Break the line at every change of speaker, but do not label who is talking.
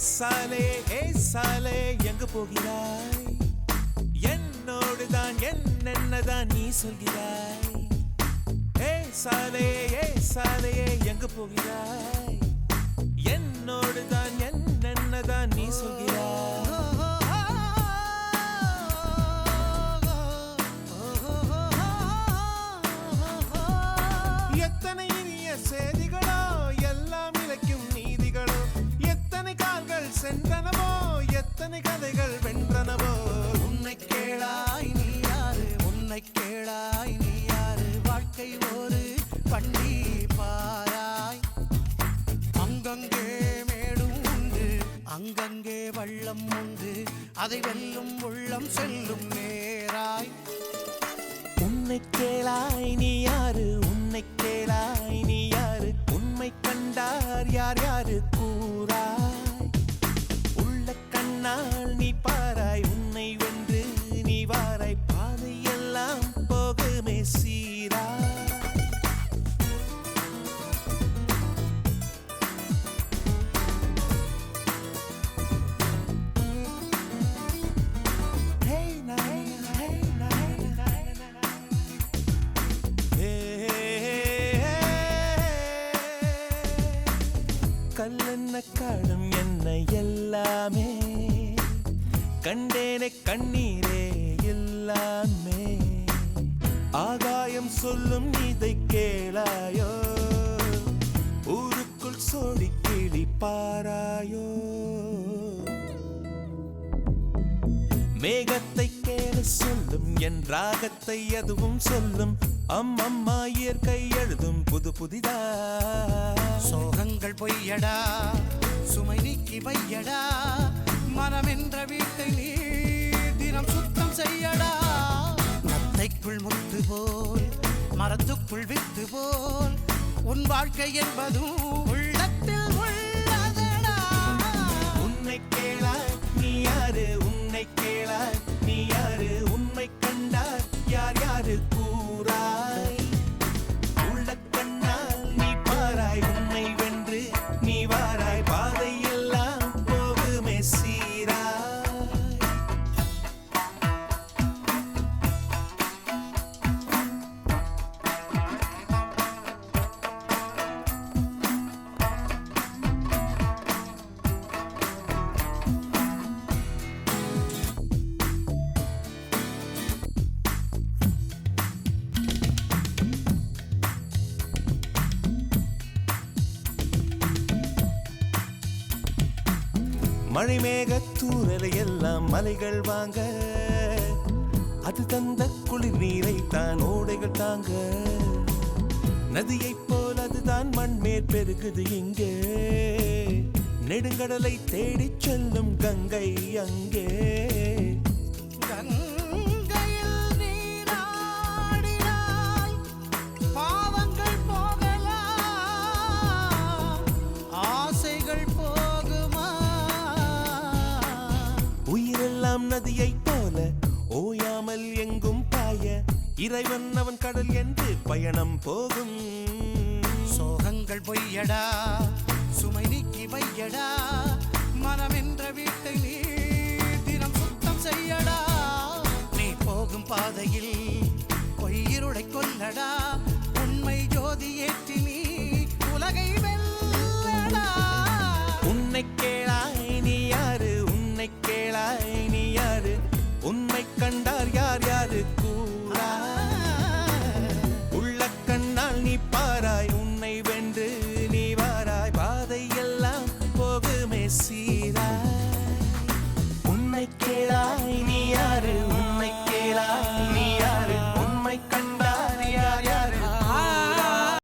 சாலே ஏ சாலே எங்கு போகிறாய்? என்னோடு தான் என்னென்னதான் நீ சொல்கிறாய்? ஏ சாலே ஏ சாலையே எங்கு போகிறாய்? சென்றனவோ? எத்தனை கதைகள் வென்றனவோ?
உன்னை கேளாய் நீ யாரு? உன்னை கேளாய் நீ யாரு? வாழ்க்கை ஒரு பண்டி பாராய் அங்கங்கே மேடும் உண்டு அங்கங்கே வள்ளம் உண்டு. அதை வெல்லும் உள்ளம் செல்லும் நேராய்.
உன்னை கேளாய் நீ யாரு? உன்னை கேளாய் நீ யாரு? உண்மை கண்டார் யார் யாரு? மனக்காலம் என்ன எல்லாமே? கண்டேனே கண்ணீரே எல்லாமே. ஆகாயம் சொல்லும் இதை கேளாயோ? ஊருக்குள் சோடி கிளி பாராயோ? மேகத்தை கேள சொல்லும் என் ராகத்தை அதுவும் சொல்லும். அம்மம்மா இயற்கை எழுதும் புது புதிதா?
சோகங்கள் பொய்யடா சுமை நீக்கி வையடா மனம் என்ற வீட்டை நீ தினம் சுத்தம் செய்யடா. நத்தைக்குள் முத்து போல் மரத்துக்குள் வித்து போல் உன் வாழ்க்கை என்பதும்
மணிமேக தூரலை எல்லாம் மலைகள் வாங்க. அது தந்த குளிர் நீரை தான் ஓடைகள் தாங்க. நதியைப் போல் அதுதான் மண்மேற் பெருகுது இங்கே. நெடுங்கடலை தேடிச் செல்லும் கங்கை அங்கே. நதியைப் போல ஓயாமல் எங்கும் பாய இறைவன் அவன் கடல் என்று பயணம் போகும்.
சோகங்கள் பொய்யடா சுமை நீக்கி வையடா.